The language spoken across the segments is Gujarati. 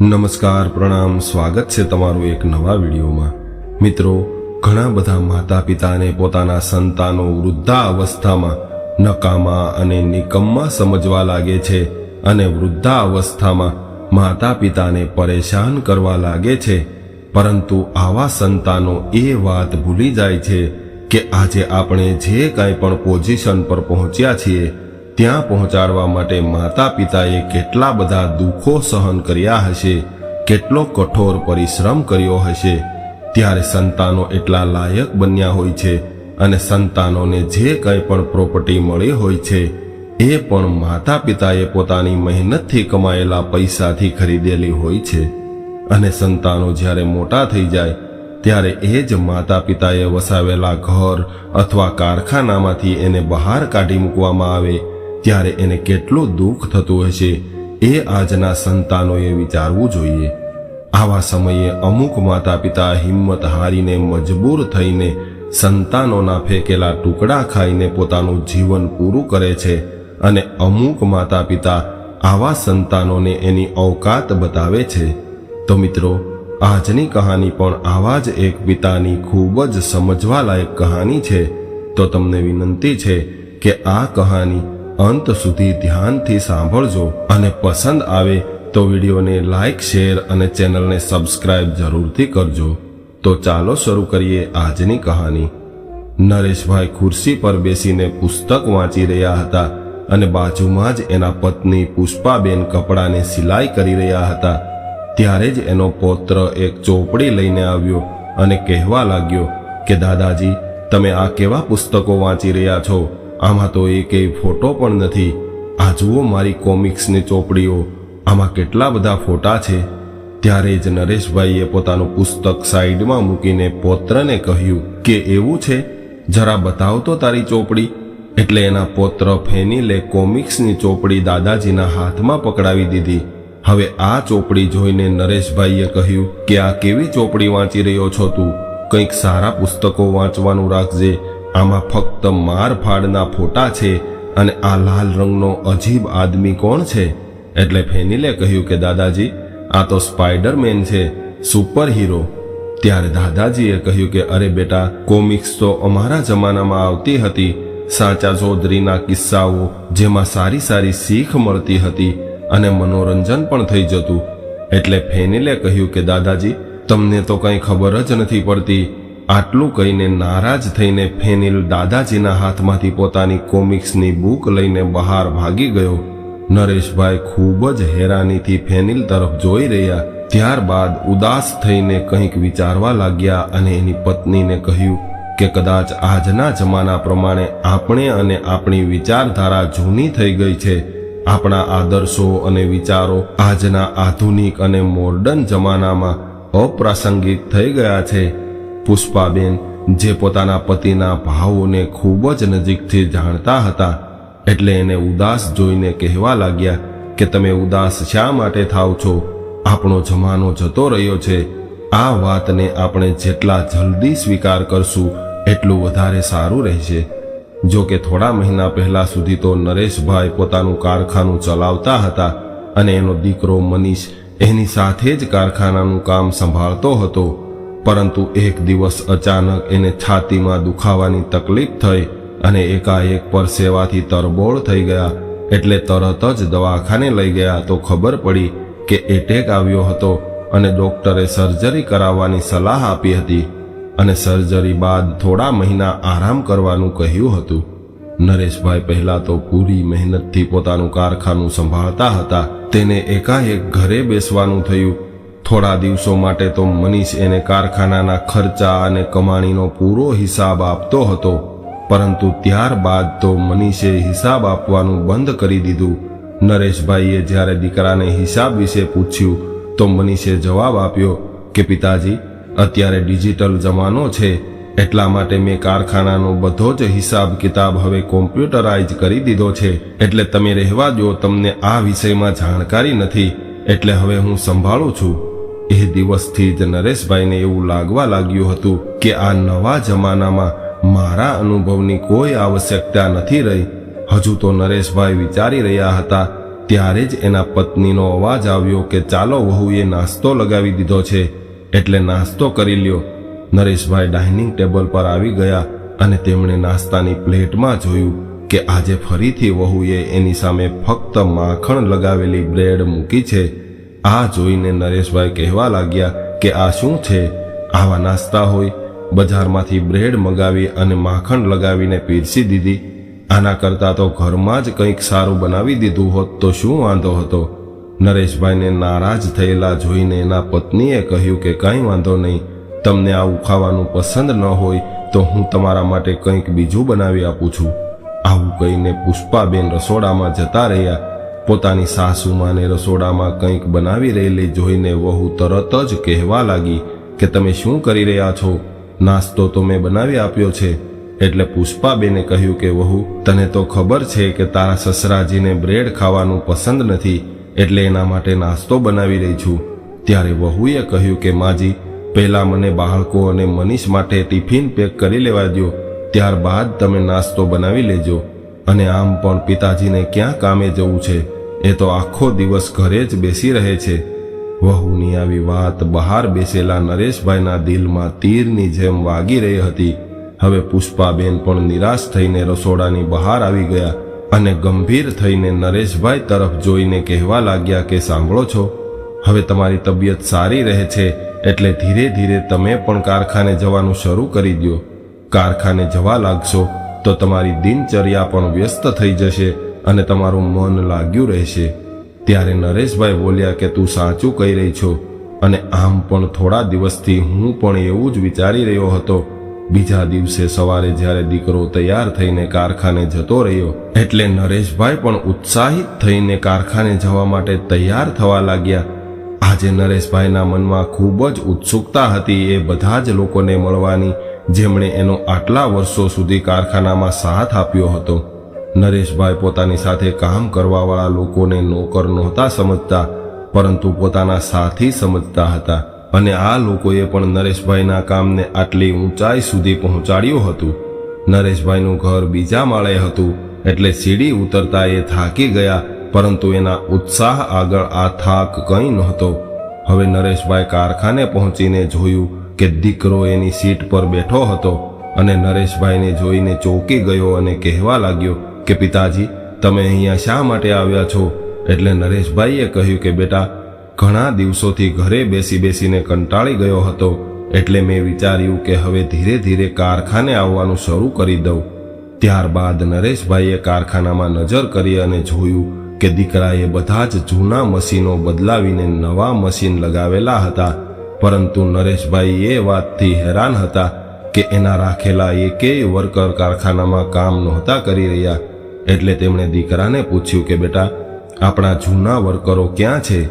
નમસ્કાર, પ્રણામ, સ્વાગત છે તમારું એક નવા વિડીયોમાં. મિત્રો, ઘણા બધા માતા પિતાને પોતાના સંતાનો વૃદ્ધા અવસ્થામાં નકામા અને નિકમ્મા સમજવા લાગે છે અને વૃદ્ધા અવસ્થામાં માતા પિતાને પરેશાન કરવા લાગે છે. પરંતુ આવા સંતાનો એ વાત ભૂલી જાય છે કે આજે આપણે જે કાંઈ પણ પોઝિશન પર પહોંચ્યા છીએ ત્યાં પહોંચાડવા માટે માતા પિતાએ કેટલા બધા દુઃખો સહન કર્યા હશે, કેટલો કઠોર પરિશ્રમ કર્યો હશે, ત્યારે સંતાનો એટલા લાયક બન્યા હોય છે અને સંતાનોને જે કંઈ પણ પ્રોપર્ટી મળી હોય છે, એ પણ માતા પિતાએ પોતાની મહેનતથી કમાયેલા પૈસાથી ખરીદેલી હોય છે. અને સંતાનો જ્યારે મોટા થઈ જાય, ત્યારે એ જ માતા પિતાએ વસાવેલા ઘર અથવા કારખાનામાંથી એને બહાર કાઢી મૂકવામાં આવે ત્યારે એને કેટલું દુઃખ થતું હશે એ આજના સંતાનોએ વિચારવું જોઈએ. આવા સમયે અમુક માતા પિતા હિંમત હારીને મજબૂર થઈને સંતાનોના ફેંકેલા ટુકડા ખાઈને પોતાનું જીવન પૂરું કરે છે અને અમુક માતા પિતા આવા સંતાનોને એની અવકાત બતાવે છે. તો મિત્રો, આજની કહાની પણ આવા જ એક પિતાની ખૂબ જ સમજવાલાયક કહાની છે. તો તમને વિનંતી છે કે આ કહાની અંત સુધી ધ્યાનથી સાંભળજો અને પસંદ આવે તો વિડીયોને લાઈક, શેર અને ચેનલને સબસ્ક્રાઇબ જરૂરથી કરજો. તો ચાલો શરૂ કરીએ આજની કહાની. નરેશભાઈ ખુરશી પર બેસીને પુસ્તક વાંચી રહ્યા હતા અને બાજુમાં જ એના પત્ની પુષ્પાબેન કપડાને સિલાઈ કરી રહ્યા હતા. ત્યારે જ એનો પૌત્ર એક ચોપડી લઈને આવ્યો અને કહેવા લાગ્યો કે દાદાજી, તમે આ કેવા પુસ્તકો વાંચી રહ્યા છો? આમાં તો એકેય ફોટો પણ નથી. આ જુઓ મારી કોમિક્સની ચોપડીઓ. આમાં કેટલા બધા ફોટા છે. ત્યારે જ નરેશભાઈએ પોતાનું પુસ્તક સાઈડમાં મૂકીને પૌત્રને કહ્યું કે એવું છે, જરા બતાવ તો તારી ચોપડી. એટલે એના પૌત્ર ફેનીલે કોમિક્સની ચોપડી દાદાજીના હાથમાં પકડાવી દીધી. હવે આ ચોપડી જોઈને નરેશભાઈએ કહ્યું કે આ કેવી ચોપડી વાંચી રહ્યો છો તું? કંઈક સારા પુસ્તકો વાંચવાનું રાખજે. આમાં ફક્ત મારફાડના ફોટા છે અને આ લાલ રંગનો અજીબ આદમી કોણ છે? એટલે ફેનીલે કહ્યું કે દાદાજી, આ તો સ્પાઈડરમેન છે સુપર હીરો ત્યારે દાદાજીએ કહ્યું કે અરે બેટા, કોમિક્સ તો અમારા જમાનામાં આવતી હતી. સાચા ચૌધરીના કિસ્સાઓ જેમાં સારી સારી શીખ મળતી હતી અને મનોરંજન પણ થઈ જતું. એટલે ફેનીલે કહ્યું કે દાદાજી, તમને તો કંઈ ખબર જ નથી પડતી આટલું કહીને નારાજ થઈને ફેનિલ દાદાજીના હાથમાંથી પોતાની કોમિક્સની બુક લઈને બહાર ભાગી ગયો. નરેશભાઈ ખૂબ જ હેરાનીથી ફેનિલ તરફ જોઈ રહ્યા. ત્યારબાદ ઉદાસ થઈને કંઈક વિચારવા લાગ્યા અને એની પત્નીને કહ્યું કે કદાચ આજના જમાના પ્રમાણે આપણે અને આપણી વિચારધારા જૂની થઈ ગઈ છે. આપણા આદર્શો અને વિચારો આજના આધુનિક અને મોર્ડન જમાનામાં અપ્રાસંગિક થઈ ગયા છે. પુષ્પાબેન, જે પોતાના પતિના ભાવોને ખૂબ જ નજીકથી જાણતા હતા, એટલે એને ઉદાસ જોઈને કહેવા લાગ્યા કે તમે ઉદાસ શા માટે થાવ છો? આપણો જમાનો જતો રહ્યો છે. આ વાતને આપણે જેટલા જલ્દી સ્વીકાર કરશું, એટલું વધારે સારું રહેશે. જો કે થોડા મહિના પહેલા સુધી તો નરેશભાઈ પોતાનું કારખાનું ચલાવતા હતા અને એનો દીકરો મનીષ એની સાથે જ કારખાનાનું કામ સંભાળતો હતો. પરંતુ એક દિવસ અચાનક એને છાતીમાં દુખાવાની તકલીફ થઈ અને એકાએક પરસેવાથી તરબોળ થઈ ગયા, એટલે તરત જ દવાખાને લઈ ગયા તો ખબર પડી કે એટેક આવ્યો હતો અને ડોક્ટરે સર્જરી કરાવવાની સલાહ આપી હતી અને સર્જરી બાદ થોડા મહિના આરામ કરવાનું કહ્યું હતું. નરેશભાઈ પહેલા તો પૂરી મહેનતથી પોતાનું કારખાનું સંભાળતા હતા, તેને એકાએક ઘરે બેસવાનું થયું થોડા દિવસો માટે તો મનીષ એને કારખાનાના ખર્ચા અને કમાણીનો પૂરો હિસાબ આપતો હતો. પરંતુ ત્યારબાદ તો મનીષે હિસાબ આપવાનું બંધ કરી દીધું. નરેશભાઈએ જ્યારે દીકરાને હિસાબ વિશે પૂછ્યું, તો મનીષે જવાબ આપ્યો કે, પિતાજી, અત્યારે ડિજિટલ જમાનો છે. એટલા માટે મેં કારખાનાનો બધો જ હિસાબ કિતાબ હવે કોમ્પ્યુટરાઇઝ કરી દીધો છે. એટલે તમે રહેવા દો તમને આ વિષયમાં જાણકારી નથી. એટલે હવે હું સંભાળું છું. એ દિવસથી જ નરેશભાઈને એવું લાગવા લાગ્યું હતું કે આ નવા જમાનામાં મારા અનુભવની કોઈ આવશ્યકતા નથી રહી. હજુ તો નરેશભાઈ વિચારી રહ્યા હતા, ત્યારે જ એના પત્નીનો અવાજ આવ્યો કે ચાલો વહુએ નાસ્તો લગાવી દીધો છે. એટલે નાસ્તો કરી લ્યો. નરેશભાઈ ડાઇનિંગ ટેબલ પર આવી ગયા અને તેમણે નાસ્તાની પ્લેટમાં જોયું કે આજે ફરીથી વહુએ એની સામે ફક્ત માખણ લગાવેલી બ્રેડ મૂકી છે. આ જોઈને નરેશભાઈ કહેવા લાગ્યા કે આ શું છે? આવા નાસ્તા હોય, બજારમાંથી બ્રેડ મગાવી અને માખણ લગાવીને પીરસી દીધી. આના કરતાં તો ઘરમાં જ કંઈક સારું બનાવી દીધું હોત તો શું વાંધો હતો? નરેશભાઈને નારાજ થયેલા જોઈને એના પત્નીએ કહ્યું કે કંઈ વાંધો નહીં, તમને આવું ખાવાનું પસંદ ન હોય તો હું તમારા માટે કંઈક બીજું બનાવી આપું છું. આવું કહીને પુષ્પાબેન રસોડામાં જતા રહ્યા. પોતાની સાસુમાને રસોડામાં કંઈક બનાવી રહેલી જોઈને વહુ તરત જ કહેવા લાગી કે તમે શું કરી રહ્યા છો? નાસ્તો તો મેં બનાવી આપ્યો છે. એટલે પુષ્પાબેને કહ્યું કે વહુ, તને તો ખબર છે કે તારા સસરાજીને બ્રેડ ખાવાનું પસંદ નથી, એટલે એના માટે નાસ્તો બનાવી રહી છું. ત્યારે વહુએ કહ્યું કે માજી, પહેલાં મને બાળકો અને મનીષ માટે ટિફિન પેક કરી લેવા દો ત્યારબાદ તમે નાસ્તો બનાવી લેજો. અને આમ પણ પિતાજીને ક્યાં કામે જવું છે? એ તો આખો દિવસ ઘરે જ બેસી રહે છે. વહુની આવી વાત બહાર બેસેલા નરેશભાઈના દિલમાં તીરની જેમ વાગી રહી હતી. હવે પુષ્પાબેન પણ નિરાશ થઈને રસોડાની બહાર આવી ગયા અને ગંભીર થઈને નરેશભાઈ તરફ જોઈને કહેવા લાગ્યા કે, સાંભળો છો, હવે તમારી તબિયત સારી રહે છે, એટલે ધીરે ધીરે તમે પણ કારખાને જવાનું શરૂ કરી દો કારખાને જવા લાગશો, તો તમારી દિનચર્યા પણ વ્યસ્ત થઈ જશે. અને તમારું મન લાગ્યું રહેશે. ત્યારે નરેશભાઈ બોલ્યા કે, તું સાચું કહી રહી છો. અને આમ પણ થોડા દિવસથી હું પણ એવું જ વિચારી રહ્યો હતો. બીજા દિવસે સવારે જ્યારે દીકરો તૈયાર થઈને કારખાને જતો રહ્યો, એટલે નરેશભાઈ પણ ઉત્સાહિત થઈને કારખાને જવા માટે તૈયાર થવા લાગ્યા. આજે નરેશભાઈના મનમાં ખૂબ જ ઉત્સુકતા હતી એ બધા જ લોકોને મળવાની, જેમણે એનો આટલા વર્ષો સુધી કારખાનામાં સાથ આપ્યો હતો. નરેશભાઈ પોતાની સાથે કામ કરવાવાળા લોકોને નોકર નહોતા સમજતા, પરંતુ પોતાના સાથી સમજતા હતા. અને આ લોકોએ પણ નરેશભાઈના કામને આટલી ઊંચાઈ સુધી પહોંચાડ્યું હતું. નરેશભાઈનું ઘર બીજા માળે હતું, એટલે સીડી ઉતરતા એ થાકી ગયા, પરંતુ એના ઉત્સાહ આગળ આ થાક કંઈ નહોતો. હવે નરેશભાઈ કારખાને પહોંચીને જોયું કે દીકરો એની સીટ પર બેઠો હતો, અને નરેશભાઈને જોઈને ચોંકી ગયો અને કહેવા લાગ્યો કે પિતાજી, તમે અહીંયા શા માટે આવ્યા છો? એટલે નરેશભાઈએ કહ્યું કે, બેટા, ઘણા દિવસોથી ઘરે બેસી બેસીને કંટાળી ગયો હતો, એટલે મેં વિચાર્યું કે હવે ધીરે ધીરે કારખાને આવવાનું શરૂ કરી દઉં. ત્યારબાદ નરેશભાઈએ કારખાનામાં નજર કરી અને જોયું કે દીકરાએ બધા જ જૂના મશીનો બદલાવીને નવા મશીન લગાવેલા હતા. પરંતુ નરેશભાઈ એ વાતથી હેરાન હતા કે એના રાખેલા એકેય વર્કર કારખાનામાં કામ નહોતા કરી રહ્યા. એટલે તેમણે દીકરાને પૂછ્યું કે, બેટા, આપણા જૂના વર્કરો ક્યાં છે?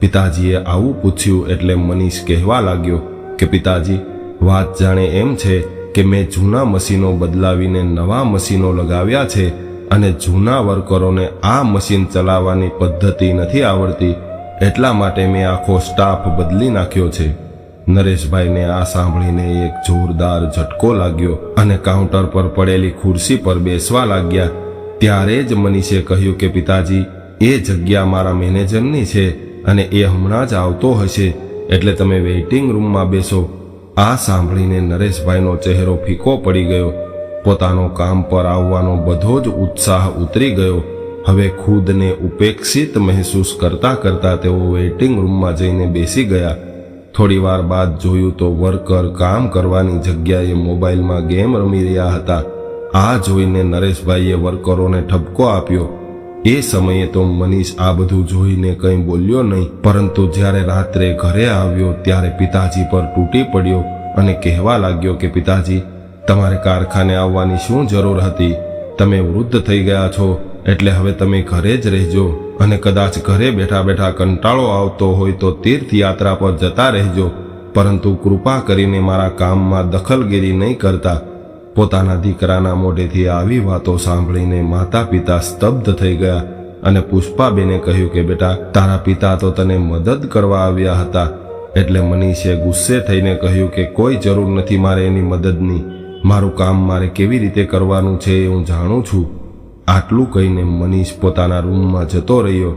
પિતાજીએ આવું પૂછ્યું એટલે મનીષ કહેવા લાગ્યો કે, પિતાજી, વાત જાણે એમ છે કે મેં જૂના મશીનો બદલાવીને નવા મશીનો લગાવ્યા છે અને જૂના વર્કરોને આ મશીન ચલાવવાની પદ્ધતિ નથી આવડતી, એટલા માટે મેં આખો સ્ટાફ બદલી નાખ્યો છે. નરેશભાઈને આ સાંભળીને એક જોરદાર ઝટકો લાગ્યો અને કાઉન્ટર પર પડેલી ખુરશી પર બેસવા લાગ્યા ત્યારે જ મનીષે કહ્યું કે, પિતાજી, એ જગ્યા મારા મેનેજરની છે અને એ હમણાં જ આવતો હશે. એટલે તમે વેઇટિંગ રૂમમાં બેસો. આ સાંભળીને નરેશભાઈનો ચહેરો ફીકો પડી ગયો. પોતાનો કામ પર આવવાનો બધો જ ઉત્સાહ ઉતરી ગયો. હવે ખુદને ઉપેક્ષિત મહેસૂસ કરતા કરતા તેઓ વેઇટિંગ રૂમમાં જઈને બેસી ગયા. થોડી વાર બાદ જોયું તો વર્કર કામ કરવાની જગ્યાએ મોબાઈલમાં ગેમ રમી રહ્યા હતા. આ જોઈને નરેશભાઈએ વર્કરોને ઠપકો આપ્યો. એ સમયે તો મનીષ આ બધું જોઈને કંઈ બોલ્યો નહીં, પરંતુ જ્યારે રાત્રે ઘરે આવ્યો ત્યારે પિતાજી પર તૂટી પડ્યો અને કહેવા લાગ્યો કે પિતાજી, તમારે કારખાને આવવાની શું જરૂર હતી? તમે વૃદ્ધ થઈ ગયા છો, એટલે હવે તમે ઘરે જ રહેજો અને કદાચ ઘરે બેઠા બેઠા કંટાળો આવતો હોય તો તીર્થયાત્રા પર જતા રહેજો, પરંતુ કૃપા કરીને મારા કામમાં દખલગીરી નહીં કરતા. પોતાના દીકરાના મોઢેથી આવી વાતો સાંભળીને માતા પિતા સ્તબ્ધ થઈ ગયા અને પુષ્પાબેને કહ્યું કે, બેટા, તારા પિતા તો તને મદદ કરવા આવ્યા હતા. એટલે મનીષે ગુસ્સે થઈને કહ્યું કે, કોઈ જરૂર નથી મારે એની મદદની. મારું કામ મારે કેવી રીતે કરવાનું છે એ હું જાણું છું. આટલું કહીને મનીષ પોતાના રૂમમાં જતો રહ્યો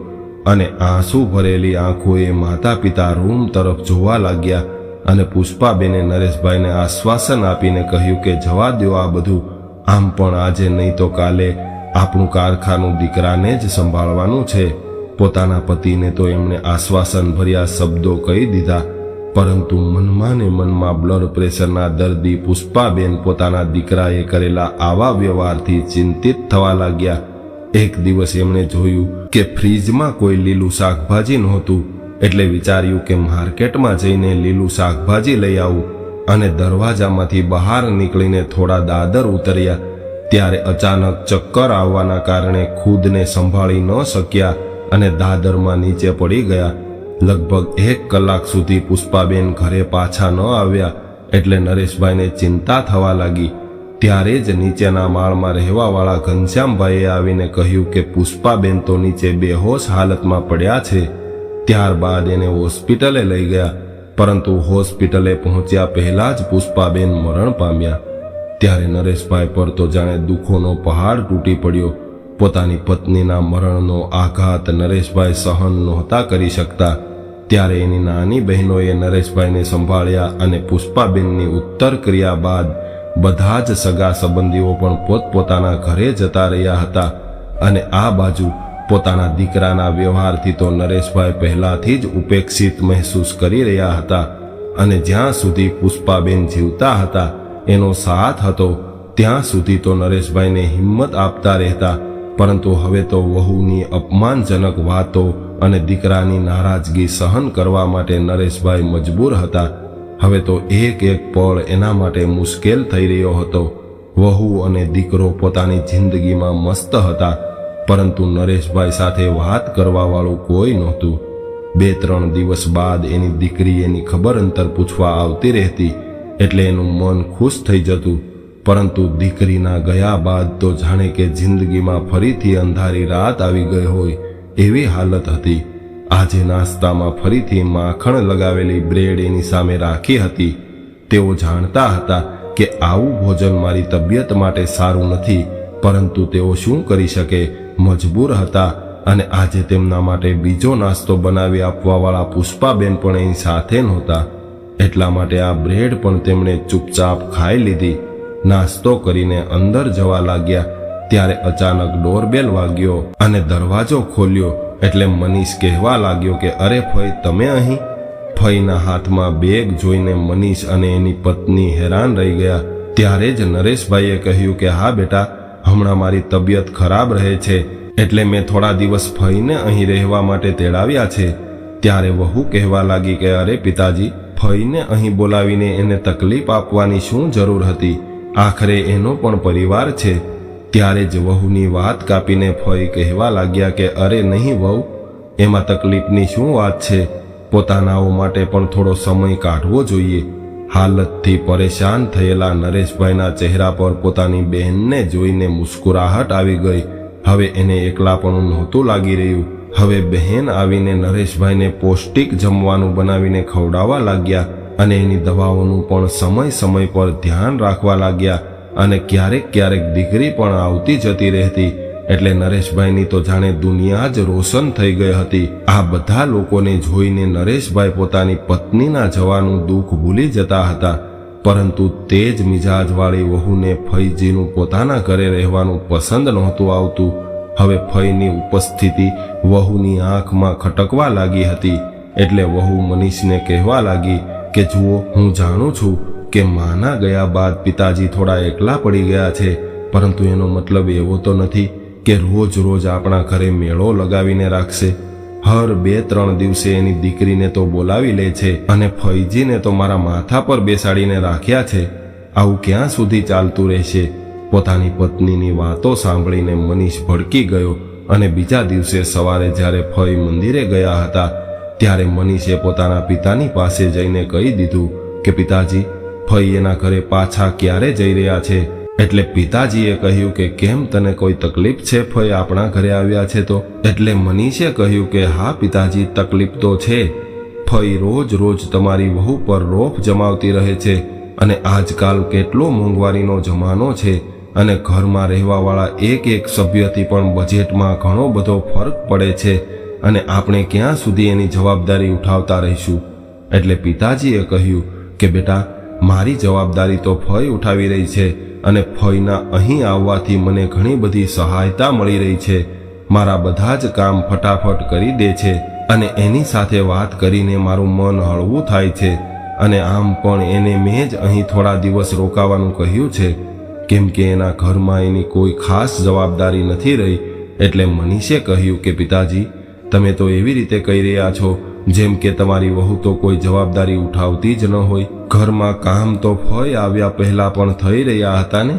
અને આંસુ ભરેલી આંખોએ માતા પિતા રૂમ તરફ જોવા લાગ્યા. અને પુષ્પાબેને નરેશભાઈને આશ્વાસન આપીને કહ્યું કે જવા દો આ બધું. આમ પણ આજે નહીં તો કાલે આપણું કારખાનું દીકરાને જ સંભાળવાનું છે. પોતાના પતિને તો એમણે આશ્વાસન ભર્યા શબ્દો કહી દીધા. પરંતુ મનમાં ને મનમાં બ્લડ પ્રેશરના દર્દી પુષ્પાબેન પોતાના દીકરાએ કરેલા આવા વ્યવહારથી ચિંતિત થવા લાગ્યા. એક દિવસ એમણે જોયું કે ફ્રીજમાં કોઈ લીલું શાકભાજી નહોતું. એટલે વિચાર્યું કે માર્કેટમાં જઈને લીલું શાકભાજી લઈ આવું અને દરવાજામાંથી બહાર નીકળીને થોડા દાદર ઉતર્યા. ત્યારે અચાનક ચક્કર આવવાના કારણે ખુદને સંભાળી ન શક્યા અને દાદરમાં નીચે પડી ગયા. લગભગ એક કલાક સુધી પુષ્પાબેન ઘરે પાછા ન આવ્યા એટલે નરેશભાઈને ચિંતા થવા લાગી. ત્યારે જ નીચેના માળમાં રહેવાવાળા ઘનશ્યામભાઈએ આવીને કહ્યું કે પુષ્પાબેન તો નીચે બેહોશ હાલતમાં પડ્યા છે. ત્યારબાદ એને હોસ્પિટલે લઈ ગયા. પરંતુ હોસ્પિટલે પહોંચ્યા પહેલા જ પુષ્પાબેન મરણ પામ્યા. ત્યારે નરેશભાઈ પર તો જાણે દુઃખોનો પહાડ તૂટી પડ્યો. પોતાની પત્નીના મરણનો આઘાત નરેશભાઈ સહન નહોતા કરી શકતા. ત્યારે એની નાની બહેનોએ નરેશભાઈને સંભાળ્યા અને પુષ્પાબેનની ઉત્તર ક્રિયા બાદ બધા જ સગા સંબંધીઓ પણ પોતપોતાના ઘરે જતા રહ્યા હતા. અને આ બાજુ પોતાના દીકરાના વ્યવહારથી તો નરેશભાઈ પહેલાથી જ ઉપેક્ષિત મહેસૂસ કરી રહ્યા હતા અને જ્યાં સુધી પુષ્પાબેન જીવતા હતા, એનો સાથ હતો, ત્યાં સુધી તો નરેશભાઈને હિંમત આપતા રહેતા, પરંતુ હવે તો વહુની અપમાનજનક વાતો અને દીકરાની નારાજગી સહન કરવા માટે નરેશભાઈ મજબૂર હતા. હવે તો એક એક પળ એના માટે મુશ્કેલ થઈ રહ્યો હતો. વહુ અને દીકરો પોતાની જિંદગીમાં મસ્ત હતા. પરંતુ નરેશભાઈ સાથે વાત કરવા વાળું કોઈ નહોતું. બે ત્રણ દિવસ બાદ એની દીકરી એની ખબર અંતર પૂછવા આવતી રહેતી, એટલે એનું મન ખુશ થઈ જતું. પરંતુ દીકરીના ગયા બાદ તો જાણે કે જિંદગીમાં ફરીથી અંધારી રાત આવી ગઈ હોય એવી હાલત હતી. આજે નાસ્તામાં ફરીથી માખણ લગાવેલી બ્રેડ એની સામે રાખી હતી. તેઓ જાણતા હતા કે આવું ભોજન મારી તબિયત માટે સારું નથી, પરંતુ તેઓ શું કરી શકે? મજબૂર હતા અને આજે તેમના માટે બીજો નાસ્તો બનાવી આપવાવાળા પુષ્પાબેન પણ એની સાથે નહોતા. એટલા માટે આ બ્રેડ પણ તેમણે ચૂપચાપ ખાઈ લીધી. નાસ્તો કરીને અંદર જવા લાગ્યા, ત્યારે અચાનક ડોરબેલ વાગ્યો અને દરવાજો ખોલ્યો એટલે મનીષ કહેવા લાગ્યો કે, અરે ફઈ, તમે અહીં? ફઈના હાથમાં બેગ જોઈને મનીષ અને એની પત્ની હેરાન રહી ગયા. ત્યારે જ નરેશભાઈએ કહ્યું કે, હા બેટા હમણાં મારી તબિયત ખરાબ રહે છે, એટલે મેં થોડા દિવસ ફઈને અહીં રહેવા માટે તેડાવ્યા છે. ત્યારે વહુ કહેવા લાગી કે, અરે પિતાજી ફઈને અહીં બોલાવીને એને તકલીફ આપવાની શું જરૂર હતી? આખરે એનો પણ પરિવાર છે. ત્યારે જ વહુની વાત કાપીને ફઈ કહેવા લાગ્યા કે, અરે નહીં વહુ, એમાં તકલીફની શું વાત છે? પોતાનાઓ માટે પણ થોડો સમય કાઢવો જોઈએ. હાલતથી પરેશાન થયેલા નરેશભાઈના ચહેરા પર પોતાની બહેનને જોઈને મુસ્કુરાહટ આવી ગઈ. હવે એને એકલાપણું નહોતું લાગી રહ્યું. હવે બહેન આવીને નરેશભાઈને પૌષ્ટિક જમવાનું બનાવીને ખવડાવવા લાગ્યા અને એની દવાઓનું પણ સમય સમય પર ધ્યાન રાખવા લાગ્યા અને ક્યારેક ક્યારેક દીકરી પણ આવતી જતી રહેતી. એટલે નરેશભાઈની તો જાણે દુનિયા જ રોશન થઈ ગઈ હતી. આ બધા લોકોને જોઈને નરેશભાઈ પોતાની પત્નીના જવાનું દુઃખ ભૂલી જતા હતા. પરંતુ તે જ મિજાજવાળી વહુને ફઈજીનું પોતાના ઘરે રહેવાનું પસંદ નહોતું આવતું. હવે ફઈની ઉપસ્થિતિ વહુની આંખમાં ખટકવા લાગી હતી. એટલે વહુ મનીષને કહેવા લાગી કે, જુઓ, હું જાણું છું કે માના ગયા બાદ પિતાજી થોડા એકલા પડી ગયા છે, પરંતુ એનો મતલબ એવો તો નથી કે રોજ રોજ આપણા ઘરે મેળો લગાવીને રાખશે. હર બે ત્રણ દિવસે એની દીકરીને તો બોલાવી લે છે અને ફૈજીને તો મારા માથા પર બેસાડીને રાખ્યા છે. આવું ક્યાં સુધી ચાલતું રહેશે? પોતાની પત્નીની વાતો સાંભળીને મનીષ ભડકી ગયો અને બીજા દિવસે સવારે જ્યારે ફઈ મંદિરે ગયા હતા, ત્યારે મનીષે પોતાના પિતાની પાસે જઈને કહી દીધું કે, પિતાજી, ફઈ એના ઘરે પાછા ક્યારે જઈ રહ્યા છે? એટલે પિતાજીએ કહ્યું કે કેમ તને કોઈ તકલીફ છે? ફઈ આપણા ઘરે આવ્યા છે તો? એટલે મનીષે કહ્યું કે હા પિતાજી, તકલીફ તો છે. ફઈ રોજ રોજ તમારી વહુ પર રોફ જમાવતી રહે છે અને આજકાલ કેટલો મોંઘવારીનો જમાનો છે અને ઘરમાં રહેવાવાળા એક એક સભ્યથી પણ બજેટમાં ઘણો બધો ફરક પડે છે અને આપણે ક્યાં સુધી એની જવાબદારી ઉઠાવતા રહીશું? એટલે પિતાજીએ કહ્યું કે બેટા, મારી જવાબદારી તો ફઈ ઉઠાવી રહી છે અને ફોઈના અહીં આવવાથી મને ઘણી બધી સહાયતા મળી રહી છે. મારા બધા જ કામ ફટાફટ કરી દે છે અને એની સાથે વાત કરીને મારું મન હળવું થાય છે. અને આમ પણ એને મેં જ અહીં થોડા દિવસ રોકાવાનું કહ્યું છે. કેમ કે એના ઘરમાં એની કોઈ ખાસ જવાબદારી નથી રહી. એટલે મનીષે કહ્યું કે, પિતાજી, તમે તો એવી રીતે કહી રહ્યા છો જેમ કે તમારી વહુ તો કોઈ જવાબદારી ઉઠાવતી જ ન હોય. ઘરમાં કામ તો ફય આવ્યા પહેલા પણ થઈ રહ્યા હતા ને?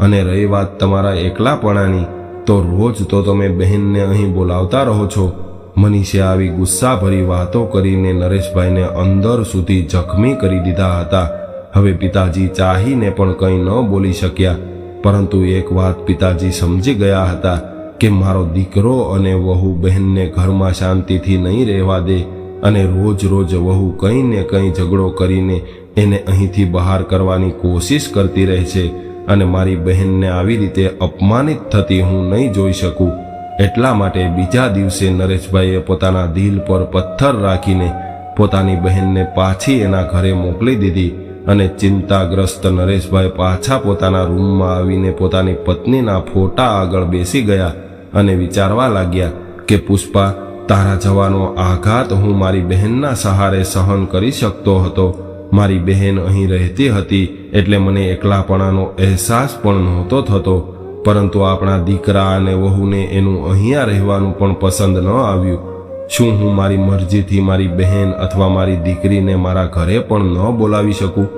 અને રહી વાત તમારા એકલાપણાની, તો રોજ તો તમે બહેનને અહીં બોલાવતા રહો છો. મનીષે આવી ગુસ્સાભરી વાતો કરીને નરેશભાઈને અંદર સુધી જખમી કરી દીધા હતા. હવે પિતાજી ચાહીને પણ કંઈ ન બોલી શક્યા. પરંતુ એક વાત પિતાજી સમજી ગયા હતા કે મારો દીકરો અને વહુ બહેનને ઘરમાં શાંતિથી નહીં રહેવા દે. અને રોજ રોજ વહુ કંઈ ને કંઈ ઝઘડો કરીને એને અહીંથી બહાર કરવાની કોશિશ કરતી રહે છે અને મારી બહેનને આવી રીતે અપમાનિત થતી હું નહીં જોઈ શકું. એટલા માટે બીજા દિવસે નરેશભાઈએ પોતાના દિલ પર પથ્થર રાખીને પોતાની બહેનને પાછી એના ઘરે મોકલી દીધી અને ચિંતાગ્રસ્ત નરેશભાઈ પાછા પોતાના રૂમમાં આવીને પોતાની પત્નીના ફોટા આગળ બેસી ગયા અને વિચારવા લાગ્યા કે પુષ્પા તારા જવાનો આઘાત હું મારી બહેનના સહારે સહન કરી શકતો હતો. મારી બહેન અહીં રહેતી હતી એટલે મને એકલાપણાનો અહેસાસ પણ નહોતો થતો. પરંતુ આપણા દીકરા અને વહુને એનું અહીંયા રહેવાનું પણ પસંદ ન આવ્યું. શું હું મારી મરજીથી મારી બહેન અથવા મારી દીકરીને મારા ઘરે પણ ન બોલાવી શકું?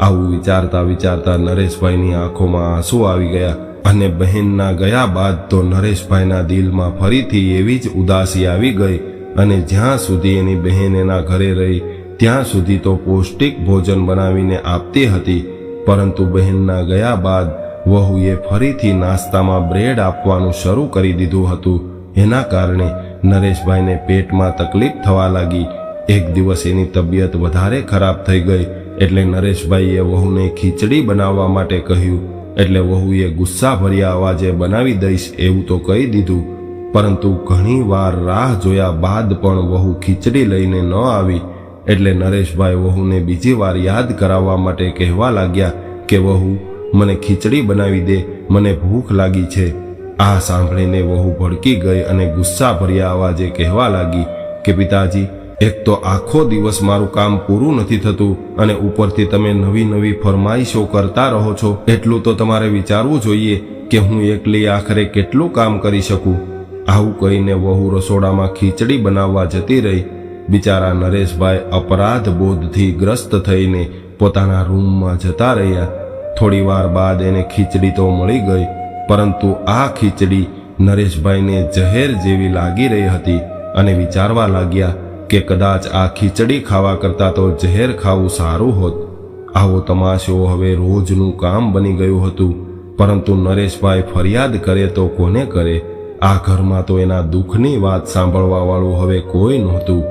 આવું વિચારતા વિચારતા નરેશભાઈની આંખોમાં આંસુ આવી ગયા. અને બહેનના ગયા બાદ તો નરેશભાઈના દિલમાં ફરીથી એવી જ ઉદાસી આવી ગઈ અને જ્યાં સુધી એની બહેન એના ઘરે રહી, ત્યાં સુધી તો પૌષ્ટિક ભોજન બનાવીને આપતી હતી. પરંતુ બહેનના ગયા બાદ વહુએ ફરીથી નાસ્તામાં બ્રેડ આપવાનું શરૂ કરી દીધું હતું. એના કારણે નરેશભાઈને પેટમાં તકલીફ થવા લાગી. એક દિવસ એની તબિયત વધારે ખરાબ થઈ ગઈ એટલે નરેશભાઈએ વહુને ખીચડી બનાવવા માટે કહ્યું એટલે વહુએ ગુસ્સાભર્યા અવાજે બનાવી દઈશ એવું તો કહી દીધું. પરંતુ ઘણી વાર રાહ જોયા બાદ પણ વહુ ખીચડી લઈને ન આવી. એટલે નરેશભાઈ વહુને બીજી વાર યાદ કરાવવા માટે કહેવા લાગ્યા કે, વહુ, મને ખીચડી બનાવી દે, મને ભૂખ લાગી છે. આ સાંભળીને વહુ ભડકી ગઈ અને ગુસ્સાભર્યા અવાજે કહેવા લાગી કે, પિતાજી એક તો આખો દિવસ મારું કામ પૂરું નથી થતું અને ઉપરથી તમે નવી નવી ફરમાઈશો કરતા રહો છો, એટલું તો તમારે વિચારવું જોઈએ કે હું એકલી આખરે કેટલું કામ કરી શકું. આવું કહીને વહુ રસોડામાં ખીચડી બનાવવા જતી રહી. બિચારા નરેશભાઈ અપરાધ બોધથી ગ્રસ્ત થઈને પોતાના રૂમમાં જતા રહ્યા. થોડી વાર બાદ એને ખીચડી તો મળી ગઈ, પરંતુ આ ખીચડી નરેશભાઈને ઝહેર જેવી લાગી રહી હતી અને વિચારવા લાગ્યા કે કદાચ આ ખીચડી ખાવા કરતાં તો ઝેર ખાવું સારું હોત. આવો તમાશો હવે રોજનું કામ બની ગયું હતું. પરંતુ નરેશભાઈ ફરિયાદ કરે તો કોને કરે? આ ઘરમાં તો એના દુઃખની વાત સાંભળવા વાળું હવે કોઈ નહોતું.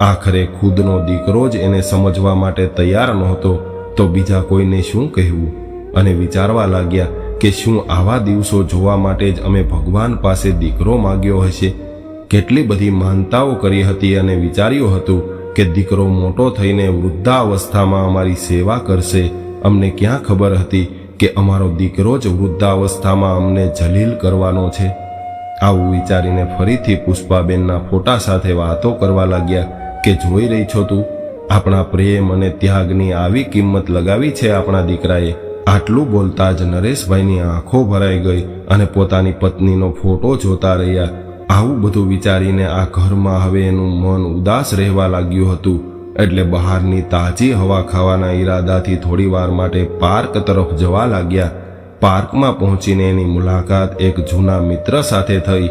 આખરે ખુદનો દીકરો જ એને સમજવા માટે તૈયાર નહોતો, તો બીજા કોઈને શું કહેવું? અને વિચારવા લાગ્યા કે શું આવા દિવસો જોવા માટે જ અમે ભગવાન પાસે દીકરો માગ્યો હશે? કેટલી બધી માનતાઓ કરી હતી અને વિચાર્યું હતું કે દીકરો મોટો થઈને વૃદ્ધાવસ્થામાં અમારી સેવા કરશે. અમને ક્યાં ખબર હતી કે અમારો દીકરો જ વૃદ્ધાવસ્થામાં અમને જલીલ કરવાનો છે? આવું વિચારીને ફરીથી પુષ્પાબેનના ફોટા સાથે વાતો કરવા લાગ્યા કે, જોઈ રહી છો તું? આપણા પ્રેમ અને ત્યાગની આવી કિંમત લગાવી છે આપણા દીકરાએ. આટલું બોલતા જ નરેશભાઈની આંખો ભરાઈ ગઈ અને પોતાની પત્નીનો ફોટો જોતા રહ્યા. આવું બધું વિચારીને આ ઘરમાં હવે એનું મન ઉદાસ રહેવા લાગ્યું હતું. એટલે બહારની તાજી હવા ખાવાના ઈરાદાથી થોડી વાર માટે પાર્ક તરફ જવા લાગ્યા. પાર્કમાં પહોંચીને એની મુલાકાત એક જૂના મિત્ર સાથે થઈ.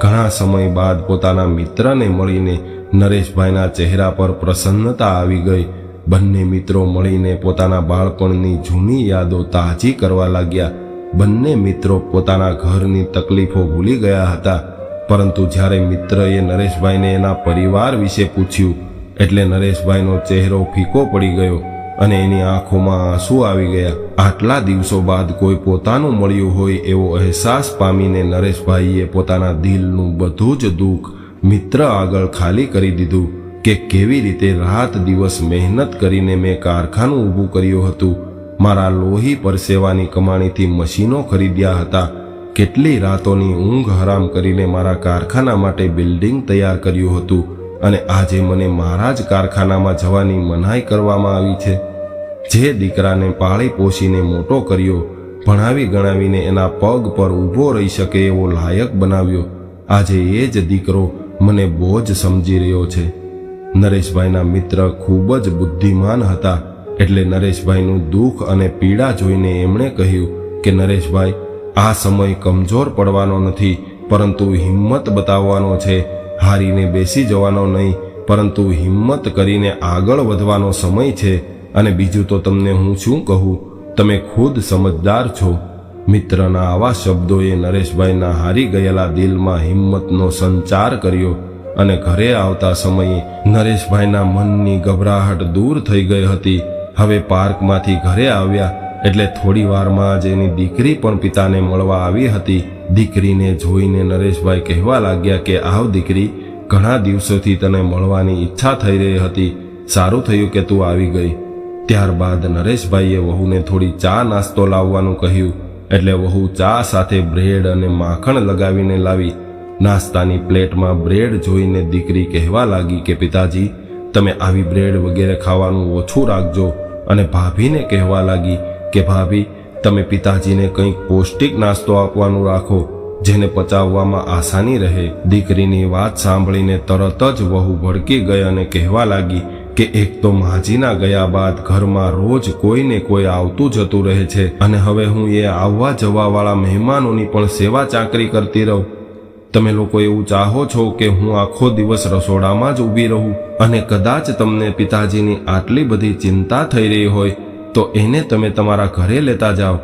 ઘણા સમય બાદ પોતાના મિત્રને મળીને નરેશભાઈના ચહેરા પર પ્રસન્નતા આવી ગઈ. બંને મિત્રો મળીને પોતાના બાળપણની જૂની યાદો તાજી કરવા લાગ્યા. બંને મિત્રો પોતાના ઘરની તકલીફો ભૂલી ગયા હતા. પરંતુ જ્યારે મિત્રએ નરેશભાઈને એના પરિવાર વિશે પૂછ્યું, એટલે નરેશભાઈનો ચહેરો ફીકો પડી ગયો અને એની આંખોમાં આંસુ આવી ગયા. આટલા દિવસો બાદ કોઈ પોતાનું મળ્યું હોય એવો અહેસાસ પામીને નરેશભાઈએ પોતાના દિલનું બધું જ દુઃખ મિત્ર આગળ ખાલી કરી દીધું કે કેવી રીતે રાત દિવસ મહેનત કરીને મેં કારખાનું ઊભું કર્યું હતું. મારા લોહી પરસેવાની કમાણીથી મશીનો ખરીદ્યા હતા. કેટલી રાતોની ઊંઘ હરામ કરીને મારા કારખાના માટે બિલ્ડિંગ તૈયાર કર્યું હતું અને આજે મને મારા જ કારખાનામાં જવાની મનાઈ કરવામાં આવી છે. જે દીકરાને પાળી પોષીને મોટો કર્યો, ભણાવી ગણાવીને એના પગ પર ઊભો રહી શકે એવો લાયક બનાવ્યો. આજે એ જ દીકરો મને બોજ સમજી રહ્યો છે. નરેશભાઈના મિત્ર ખૂબ જ બુદ્ધિમાન હતા એટલે નરેશભાઈનું દુઃખ અને પીડા જોઈને એમણે કહ્યું કે, નરેશભાઈ આ સમય કમજોર પડવાનો નથી, પરંતુ હિંમત બતાવવાનો છે. હારીને બેસી જવાનો નહીં, પરંતુ હિંમત કરીને આગળ વધવાનો સમય છે. અને બીજું તો તમને હું શું કહું? તમે ખુદ સમજદાર છો. મિત્રના આવા શબ્દોએ નરેશભાઈના હારી ગયેલા દિલમાં હિંમતનો સંચાર કર્યો અને ઘરે આવતા સમયે નરેશભાઈના મનની ગભરાહટ દૂર થઈ ગઈ હતી. હવે પાર્કમાંથી ઘરે આવ્યા એટલે થોડી વારમાં જ એની દીકરી પણ પિતાને મળવા આવી હતી. દીકરીને જોઈને નરેશભાઈ કહેવા લાગ્યા કે, આવ દીકરી, ઘણા દિવસોથી તને મળવાની ઈચ્છા થઈ રહી હતી. સારું થયું કે તું આવી ગઈ. ત્યારબાદ નરેશભાઈએ વહુને થોડી ચા નાસ્તો લાવવાનું કહ્યું. એટલે વહુ ચા સાથે બ્રેડ અને માખણ લગાવીને લાવી. નાસ્તાની પ્લેટમાં બ્રેડ જોઈને દીકરી કહેવા લાગી કે, પિતાજી, તમે આવી બ્રેડ વગેરે ખાવાનું ઓછું રાખજો. અને ભાભીને કહેવા લાગી કે ભાભી, તમે પિતાજીને કંઈક પૌષ્ટિક નાસ્તો આપવાનું રાખો, જેને પચાવવામાં આસાની રહે. દીકરીની વાત સાંભળીને તરત જ વહુ ભડકી ગઈ અને કહેવા લાગી કે એક તો માજીના ગયા બાદ ઘરમાં રોજ કોઈને કોઈ આવતું જતું રહે છે અને હવે હું એ આવવા જવાવાળા મહેમાનોની પણ સેવા ચાકરી કરતી રહું. તમે લોકો એવું ચાહો છો કે હું આખો દિવસ રસોડામાં જ ઊભી રહું અને કદાચ તમને પિતાજીની આટલી બધી ચિંતા થઈ રહી હોય તો એને તમે તમારા ઘરે લેતા જાઓ.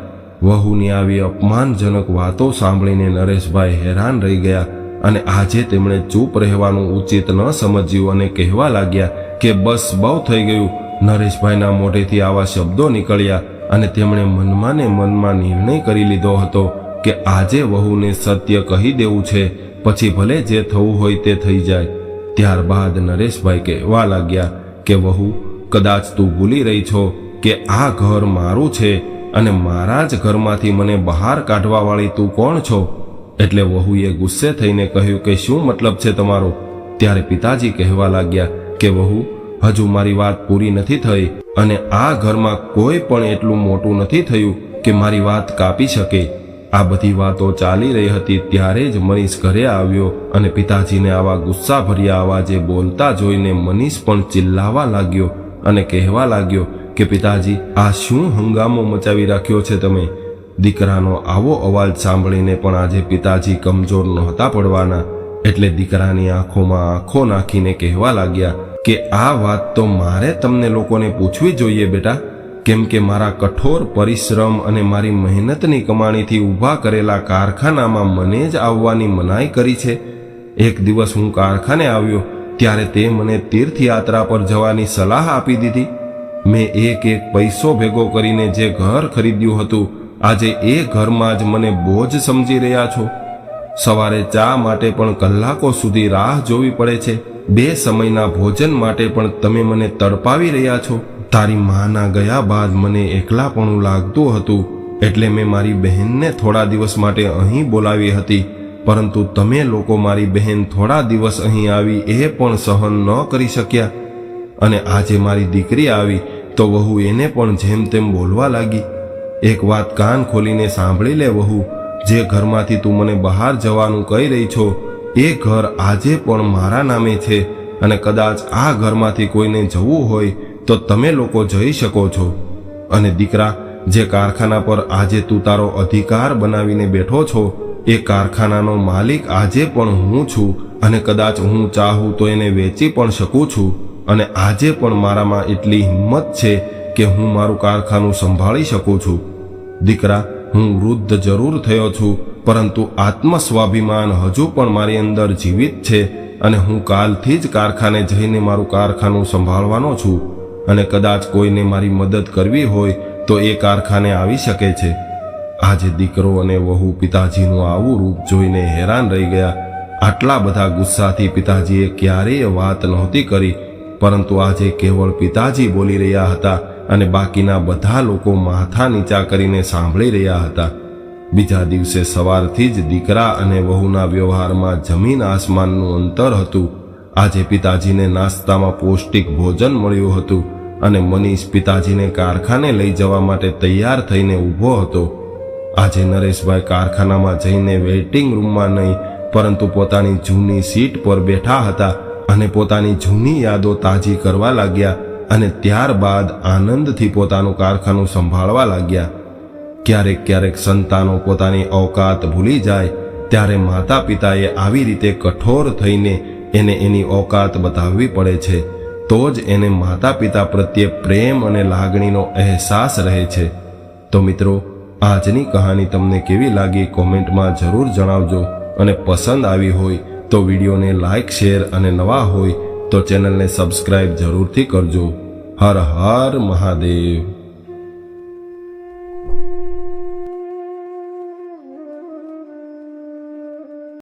વહુની આવી અપમાનજનક વાતો સાંભળીને નરેશભાઈ હેરાન રહી ગયા અને આજે તેમણે ચૂપ રહેવાનું ઉચિત ન સમજ્યું અને કહેવા લાગ્યા કે બસ બહુ થઈ ગયું. નરેશભાઈના મોઢેથી આવા શબ્દો નીકળ્યા અને તેમણે મનમાં ને મનમાં નિર્ણય કરી લીધો હતો કે આજે વહુને સત્ય કહી દેવું છે, પછી ભલે જે થવું હોય તે થઈ જાય. ત્યારબાદ નરેશભાઈ કહેવા લાગ્યા કે વહુ, કદાચ તું ભૂલી રહી છો કે આ ઘર મારું છે અને મારા જ ઘરમાંથી મને બહાર કાઢવાવાળી તું કોણ છો? એટલે વહુએ ગુસ્સે થઈને કહ્યું કે શું મતલબ છે તમારો? ત્યારે પિતાજી કહેવા લાગ્યા કે વહુ, હજુ મારી વાત પૂરી નથી થઈ અને આ ઘરમાં કોઈ પણ એટલું મોટું નથી થયું કે મારી વાત કાપી શકે. આ બધી વાતો ચાલી રહી હતી ત્યારે જ મનીષ ઘરે આવ્યો અને પિતાજીને આવા ગુસ્સાભર્યા અવાજે બોલતા જોઈને મનીષ પણ ચિલ્લાવા લાગ્યો અને કહેવા લાગ્યો કે પિતાજી, આ શું હંગામો મચાવી રાખ્યો છે તમે? દીકરાનો આવો અવાજ સાંભળીને પણ આજે પિતાજી કમજોર નહોતા પડવાના. એટલે દીકરાની આંખોમાં આંખો નાખીને કહેવા લાગ્યા કે આ વાત તો મારે તમને લોકોને પૂછવી જોઈએ બેટા. કેમ કે મારા કઠોર પરિશ્રમ અને મારી મહેનતની કમાણીથી ઊભા કરેલા કારખાનામાં મને જ આવવાની મનાઈ કરી છે. એક દિવસ હું કારખાને આવ્યો, ત્યારે તે મને તીર્થયાત્રા પર જવાની સલાહ આપી દીધી. મેં એક એક પૈસો ભેગો કરીને જે ઘર ખરીદ્યું હતું, આજે એ ઘરમાં જ મને બોજ સમજી રહ્યા છો. સવારે ચા માટે પણ કલાકો સુધી રાહ જોવી પડે છે. બે સમયના ભોજન માટે પણ તમે મને તડપાવી રહ્યા છો. તારી માના ગયા બાદ મને એકલાપણું લાગતું હતું, એટલે મેં મારી બહેનને થોડા દિવસ માટે અહીં બોલાવી હતી. પરંતુ તમે લોકો મારી બહેન થોડા દિવસ અહીં આવી એ પણ સહન ન કરી શક્યા. અને આજે મારી દીકરી આવી તો વહુ એને પણ જેમ તેમ બોલવા લાગી. એક વાત કાન ખોલીને સાંભળી લે વહુ, જે ઘરમાંથી તું મને બહાર જવાનું કહી રહી છો, એ ઘર આજે પણ મારા નામે છે અને કદાચ આ ઘરમાંથી કોઈને જવું હોય તો તમે લોકો જઈ શકો છો. અને દીકરા, જે કારખાના પર આજે તું તારો અધિકાર બનાવીને બેઠો છો, એ કારખાનાનો માલિક આજે પણ હું છું અને કદાચ હું ચાહું તો એને વેચી પણ શકું છું. અને આજે પણ મારામાં એટલી હિંમત છે કે હું મારું કારખાનું સંભાળી શકું છું. દીકરા, હું વૃદ્ધ જરૂર થયો છું, પરંતુ આત્મસ્વાભિમાન હજુ પણ મારી અંદર જીવિત છે અને હું કાલથી જ કારખાને જઈને મારું કારખાનું સંભાળવાનો છું. અને કદાચ કોઈને મારી મદદ કરવી હોય તો એ કારખાને આવી શકે છે. આજે દીકરો અને વહુ પિતાજીનું આવું રૂપ જોઈને હેરાન રહી ગયા. આટલા બધા ગુસ્સાથી પિતાજીએ ક્યારેય વાત નહોતી કરી. પરંતુ આજે કેવળ પિતાજી બોલી રહ્યા હતા અને બાકીના બધા લોકો માથા નીચા કરીને સાંભળી રહ્યા હતા. બીજા દિવસે સવારથી જ દીકરા અને વહુના વ્યવહારમાં જમીન આસમાનનું અંતર હતું. આજે પિતાજીને નાસ્તામાં પૌષ્ટિક ભોજન મળ્યું હતું અને મનીષ પિતાજીને કારખાને લઈ જવા માટે તૈયાર થઈને ઊભો હતો. આજે નરેશભાઈ કારખાનામાં જઈને વેઇટિંગ રૂમમાં નહીં, પરંતુ પોતાની જૂની સીટ પર બેઠા હતા અને પોતાની જૂની યાદો તાજી કરવા લાગ્યા અને ત્યારબાદ આનંદથી પોતાનું કારખાનું સંભાળવા લાગ્યા. ક્યારેક ક્યારેક સંતાનો પોતાની ઓકાત ભૂલી જાય, ત્યારે માતા પિતાએ આવી રીતે કઠોર થઈને એને એની ઓકાત બતાવવી પડે છે. તો જ એને માતા પિતા પ્રત્યે પ્રેમ અને લાગણીનો અહેસાસ રહે છે. તો મિત્રો, આજની કહાની તમને કેવી લાગી કોમેન્ટમાં જરૂર જણાવજો અને પસંદ આવી હોય તો વિડીયોને લાઇક શેર અને નવા હોય તો ચેનલને સબસ્ક્રાઇબ જરૂરથી કરજો. હર હર મહાદેવ.